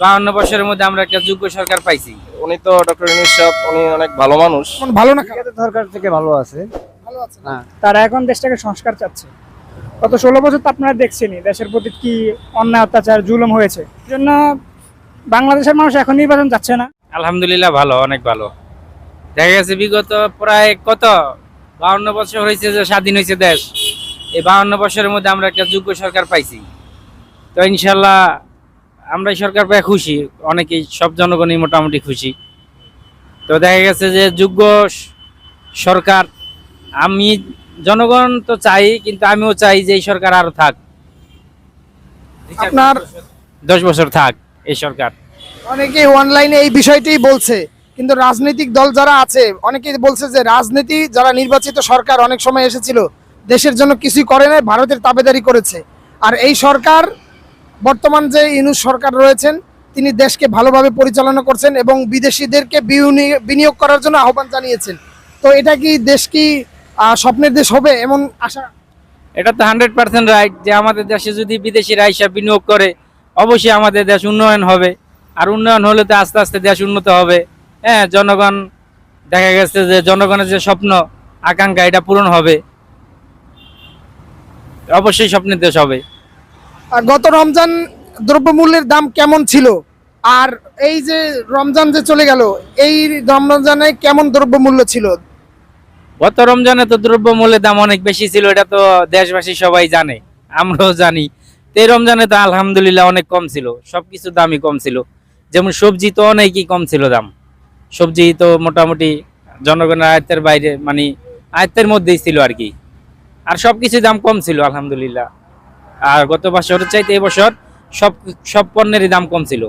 বাহান্ন বছরের মধ্যে আমরা একটা যোগ্য সরকার পাইছি। উনি তো ডক্টর ইউনুস সাহেব উনি অনেক ভালো মানুষ। ভালো না? সরকার থেকে ভালো আছে। ভালো আছে হ্যাঁ। তারা এখন দেশটাকে সংস্কার চাচ্ছে। গত ষোলো বছর তো আপনারা দেখছেনই দেশের প্রতি কি অন্যায় অত্যাচার জুলুম হয়েছে। জন্য বাংলাদেশের মানুষ এখন নির্বাচন চাচ্ছে না। আলহামদুলিল্লাহ ভালো অনেক ভালো। দেখা গেছে বিগত প্রায় কত? বাহান্ন বছর হয়েছে যে স্বাধীন হয়েছে দেশ। এই বাহান্ন বছরের মধ্যে আমরা একটা যোগ্য সরকার পাইছি। তো ইনশাল্লাহ আমরা এই সরকার পেয়ে খুশি। অনেকেই সব জনগণই মোটামুটি খুশি। তো দেখা গেছে যে যোগ্য সরকার আমি জনগণ তো চাই কিন্তু আমিও চাই যে এই সরকার আরও থাক। আপনার? দশ বছর থাক এই সরকার। অনেকে অনলাইনে এই বিষয়টি বলছে কিন্তু রাজনৈতিক দল যারা আছে অনেকে বলছে যে রাজনীতি যারা নির্বাচিত সরকার অনেক সময় এসেছিল দেশের জন্য কিছুই করে নাই ভারতের তাবেদারি করেছে। আর এই সরকার বর্তমান যে ইনুস সরকার রয়েছেন, তিনি দেশকে ভালোভাবে পরিচালনা করছেন এবং বিদেশিদেরকে বিনিয়োগ করার জন্য আহ্বান জানিয়েছেন। তো এটা কি দেশ কি স্বপ্নের দেশ হবে এমন আশা? এটা তো হান্ড্রেড পার্সেন্ট রাইট যে আমাদের দেশে যদি বিদেশিরা হিসাব বিনিয়োগ করে, অবশ্যই আমাদের দেশ উন্নয়ন হবে। আর উন্নয়ন হলে তো আস্তে আস্তে দেশ উন্নত হবে। হ্যাঁ জনগণ, দেখা গেছে যে জনগণের যে স্বপ্ন, আকাঙ্ক্ষা, এটা পূরণ হবে। অবশ্যই স্বপ্নের দেশ হবে। গত রমজান দ্রব্যমূল্যের দাম কেমন ছিল? আর এই যে রমজান যে চলে গেল, এই রমজানে কেমন দ্রব্যমূল্য ছিল? গত রমজানে তো দ্রব্য মূল্যের দাম অনেক বেশি ছিল, এটা তো দেশবাসী সবাই জানে, আমরাও জানি। তো এই রমজানে তো আলহামদুলিল্লাহ অনেক কম ছিল সবকিছু দামই কম ছিল। যেমন সবজি তো অনেকই কম ছিল দাম। সবজি তো মোটামুটি জনগণের আয়ত্তের বাইরে মানে আয়ত্তের মধ্যেই ছিল আর কি। আর সবকিছু দাম কম ছিল, আলহামদুলিল্লাহ। আর গত বছরের চাইতে এবছর সব সব পণ্যেরই দাম কম ছিল।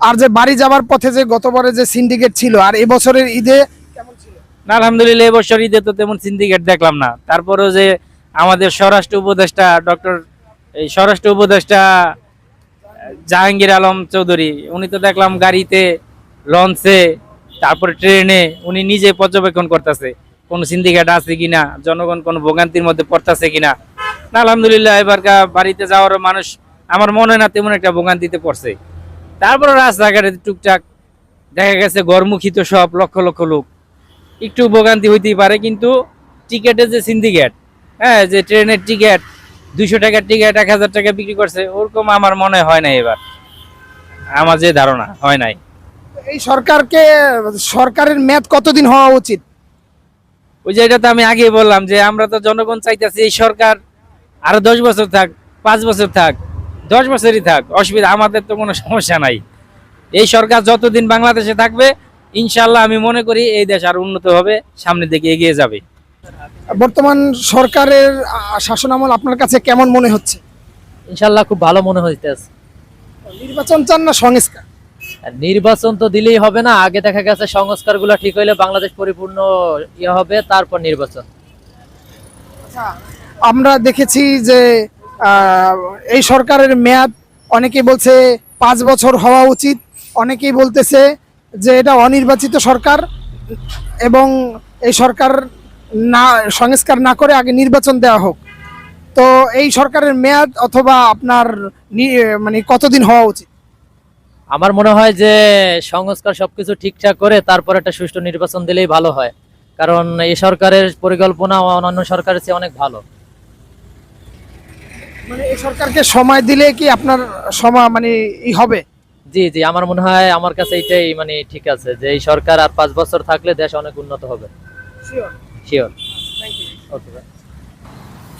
আর যে বাড়ি যাওয়ার পথে যে গতবারে যে সিন্ডিকেট ছিল আর এবছরের ঈদে কেমন ছিল? না আলহামদুলিল্লাহ এবছর ঈদে তো তেমন সিন্ডিকেট দেখলাম না। তারপরেও যে আমাদের স্বরাষ্ট্র উপদেষ্টা ডক্টর এই স্বরাষ্ট্র উপদেষ্টা জাহাঙ্গীর আলম চৌধুরী উনি তো দেখলাম গাড়িতে লঞ্চে তারপরে ট্রেনে উনি নিজে পর্যবেক্ষণ করতেছে কোন সিন্ডিকেট আছে কিনা জনগণ কোন ভোগান্তির মধ্যে পড়তেছে কিনা। না আলহামদুলিল্লাহ এবারকার বাড়িতে যাওয়ার মানুষ আমার মনে হয় না তেমন একটা ভোগান্তিতে পড়ছে। তারপরে রাস্তাঘাটে টুকটাক দেখা গেছে গড়মুখী তো সব লক্ষ লক্ষ লোক। একটু ভোগান্তি হইতেই পারে কিন্তু টিকেটের যে সিন্ডিকেট হ্যাঁ যে ট্রেনের টিকিট দুইশো টাকার টিকিট এক হাজার টাকা বিক্রি করছে ওরকম আমার মনে হয় না এবার। আমার যে ধারণা হয় নাই। এই সরকারকে সরকারের মেয়াদ কতদিন হওয়া উচিত? ওই যে এটা তো আমি আগেই বললাম যে আমরা তো জনগণ চাইতেছি এই সরকার আরও দশ বছর থাক পাঁচ বছর থাক দশ বছরই থাক অসুবিধা আমাদের তো কোনো সমস্যা নাই। এই সরকার যতদিন বাংলাদেশে থাকবে ইনশাল্লাহ আমি মনে করি এই দেশ আরও উন্নত হবে সামনের দিকে এগিয়ে যাবে। বর্তমান সরকারের শাসন আমল আপনার কাছে কেমন মনে হচ্ছে? ইনশাল্লাহ খুব ভালো মনে হইতেছে। নির্বাচন চান না সংস্কার? আর নির্বাচন তো দিলেই হবে না আগে দেখা গেছে সংস্কার ঠিক হইলে বাংলাদেশ পরিপূর্ণ ইয়ে হবে তারপর নির্বাচন। আমরা দেখেছি যে এই সরকারের মেয়াদ অনেকে বলছে পাঁচ বছর হওয়া উচিত। অনেকেই বলতেছে যে এটা অনির্বাচিত সরকার এবং এই সরকার না, সংস্কার না করে আগে নির্বাচন দেওয়া হোক। তো এই সরকারের মেয়াদ অথবা আপনার মানে কতদিন হওয়া উচিত? আমার মনে হয় যে সংস্কার সবকিছু ঠিকঠাক করে তারপর একটা সুষ্ঠু নির্বাচন দিলেই ভালো হয়। কারণ এই সরকারের পরিকল্পনা অন্যান্য সরকারের চেয়ে অনেক ভালো। মানে এই সরকারকে সময় দিলে কি আপনার সময় মানে ই হবে? জি জি আমার মনে হয় আমার কাছে এইটাই মানে ঠিক আছে যে এই সরকার আর পাঁচ বছর থাকলে দেশ অনেক উন্নত হবে। শিওর ওকে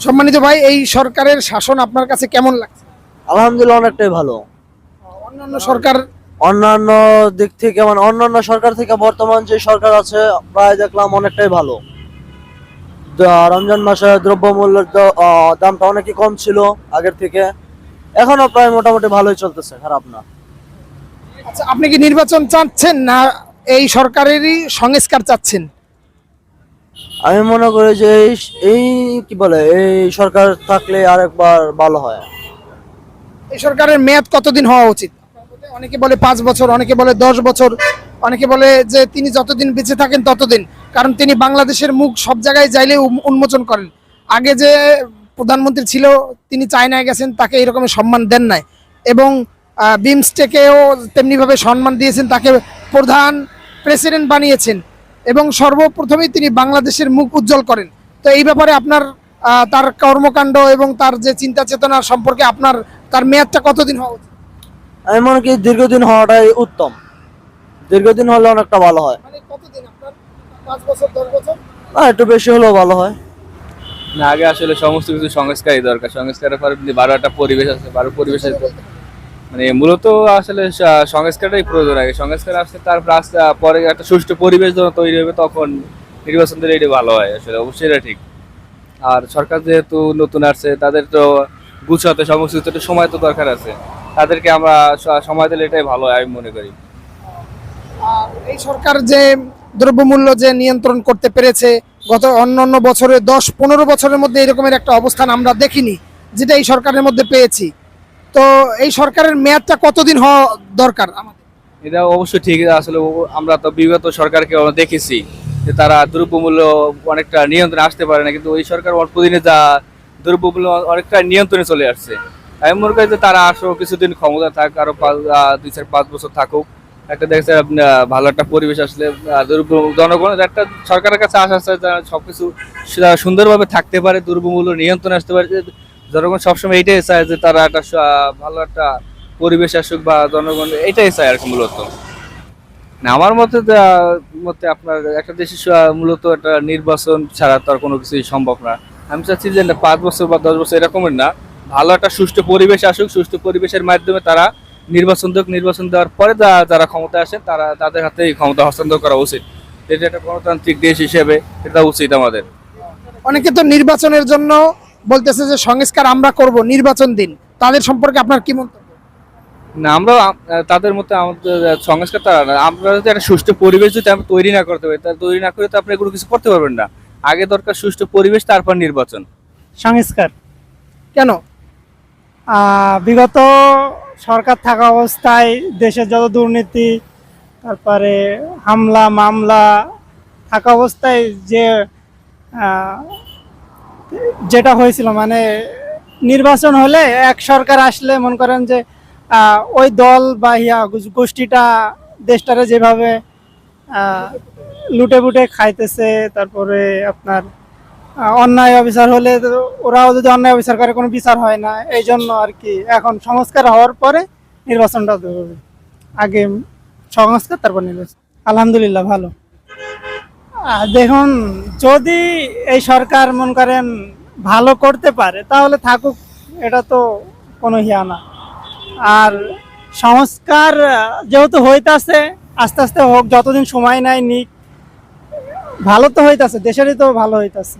সম্মানিত ভাই এই সরকারের শাসন আপনার কাছে কেমন লাগছে? আলহামদুলিল্লাহ অনেকটাই ভালো। অন্যান্য সরকার? অন্যান্য দিক থেকে মানে অন্যান্য সরকার থেকে বর্তমান যে সরকার আছে প্রায় দেখলাম অনেকটাই ভালো। রমজান মাসে দ্রব্যমূল্যের দামটা অনেকই কম ছিল আগের থেকে। এখনও প্রায় মোটামুটি ভালোই চলতেছে খারাপ না। আচ্ছা আপনি কি নির্বাচন চাচ্ছেন না এই সরকারেরই সংস্কার চাচ্ছেন? আমি মনে করি যে এই- এই কি বলে এই সরকার থাকলে আরেকবার ভালো হয়। এই সরকারের মেয়াদ কতদিন হওয়া উচিত? অনেকে বলে পাঁচ বছর অনেকে বলে দশ বছর অনেকে বলে যে তিনি যতদিন বেঁচে থাকেন ততদিন। কারণ তিনি বাংলাদেশের মুখ সব জায়গায় যাইলে উন্মোচন করেন। আগে যে প্রধানমন্ত্রী ছিল তিনি চায়নায় গেছেন তাকে এরকমের সম্মান দেন নাই। এবং বিমস্টেকেও তেমনিভাবে সম্মান দিয়েছেন তাকে প্রধান প্রেসিডেন্ট বানিয়েছেন। এবং সর্বপ্রথমেই তিনি বাংলাদেশের মুখ উজ্জ্বল করেন। তো এই ব্যাপারে আপনার তার কর্মকাণ্ড এবং তার যে চিন্তা চেতনা সম্পর্কে আপনার তার মেয়াদটা কতদিন হওয়া উচিত? আমি মনে করি দীর্ঘদিন হওয়াটাই উত্তম। দীর্ঘদিন হলে অনেকটা ভালো হয়। মানে কতদিন? পাঁচ বছর দশ বছর? না একটু বেশি হলেও ভালো হয়। না আগে আসলে সমস্ত কিছু সংস্কারই দরকার। সংস্কারের পরে ভালো একটা পরিবেশ আছে ভালো পরিবেশে মানে মূলত আসলে সংস্কারটাই প্রয়োজন আগে। সংস্কার আসছে তারপর আসতে পরে একটা সুষ্ঠু পরিবেশ যখন তৈরি হবে তখন নির্বাচন দিলে এটা ভালো হয়। আসলে অবশ্যই এটা ঠিক। আর সরকার যেহেতু নতুন আসছে তাদের তো গুছাতে সমস্ত কিছু একটু সময় তো দরকার আছে। তাদেরকে আমরা সময় দিলে এটাই ভালো হয় আমি মনে করি। আর এই সরকার যে দ্রব্যমূল্য যে নিয়ন্ত্রণ করতে পেরেছে, গত অন্য অন্য বছরে দশ পনেরো বছরের মধ্যে এরকমের একটা অবস্থান আমরা দেখিনি, যেটা এই সরকারের মধ্যে পেয়েছি। তো এই সরকারের মেয়াদটা কতদিন হওয়া দরকার এটা অবশ্যই ঠিক আসলে আমরা তো বিগত সরকারকে দেখেছি যে তারা দ্রব্যমূল্য অনেকটা নিয়ন্ত্রণে আসতে পারে না, কিন্তু ওই সরকার অল্প দিনে যা দ্রব্যমূল্য অনেকটা নিয়ন্ত্রণে চলে আসছে। আমি মনে করি যে তারা আসো, কিছুদিন ক্ষমতা থাক, আরও পাঁচ- দুই চার, পাঁচ বছর থাকুক একটা দেখছে ভালো একটা পরিবেশ আসলে জনগণের একটা সরকারের কাছে আশা যারা সবকিছু সুন্দরভাবে থাকতে পারে দ্রব্যমূল্য নিয়ন্ত্রণে আসতে পারে। জনগণ সবসময় এইটাই চায় যে তারা একটা ভালো একটা পরিবেশ আসুক বা জনগণ এটাই চায় আর কি মূলত। না আমার মতে মতে আপনার একটা দেশে মূলত একটা নির্বাচন ছাড়া তো আর কোনো কিছুই সম্ভব না। আমি চাচ্ছি যে পাঁচ বছর বা দশ বছর এরকমের না, ভালো একটা সুষ্ঠু পরিবেশ আসুক, সুষ্ঠু পরিবেশের মাধ্যমে তারা নির্বাচন দেখ নির্বাচন দেওয়ার পরে যা- যারা ক্ষমতা আসে তারা তাদের হাতে এই ক্ষমতা হস্তান্তর করা উচিত। এটা একটা গণতান্ত্রিক দেশ হিসেবে এটা উচিত আমাদের। অনেকে তো নির্বাচনের জন্য বলতেছে যে সংস্কার আমরা করব নির্বাচন দিন। তাদের সম্পর্কে আপনার কি মন্তব্য? না আমরা তাদের মতো আমাদের সংস্কার তারা না। আমরা যদি একটা সুষ্ঠু পরিবেশ যদি আমরা তৈরি না করতে পারি তা তৈরি না করে তো আপনি এগুলো কিছু করতে পারবেন না। আগে দরকার সুষ্ঠু পরিবেশ তারপর নির্বাচন। সংস্কার। কেন? বিগত সরকার থাকা অবস্থায় দেশের যত দুর্নীতি, তারপরে হামলা, মামলা থাকা অবস্থায় যে যেটা হয়েছিল মানে নির্বাচন হলে এক সরকার আসলে মনে করেন যে ওই দল বা ইয়া গোষ্ঠীটা দেশটারে যেভাবে লুটে বুটে খাইতেছে, তারপরে আপনার অন্যায় অফিসার হলে ওরাও যদি অন্যায় অফিসার করে, কোনো বিচার হয় না। এই জন্য আর কি এখন সংস্কার হওয়ার পরে নির্বাচনটা হবে আগে সংস্কার, তারপর নির্বাচন। আলহামদুলিল্লাহ, ভালো। দেখুন, যদি এই সরকার মন করেন ভালো করতে পারে, তাহলে থাকুক, এটা তো কোনো হিয়া না। আর সংস্কার যেহেতু হইতাছে, আস্তে আস্তে হোক, যতদিন সময় নেয় নিক, ভালো তো হইতাছে, দেশেরই তো ভালো হইতাছে।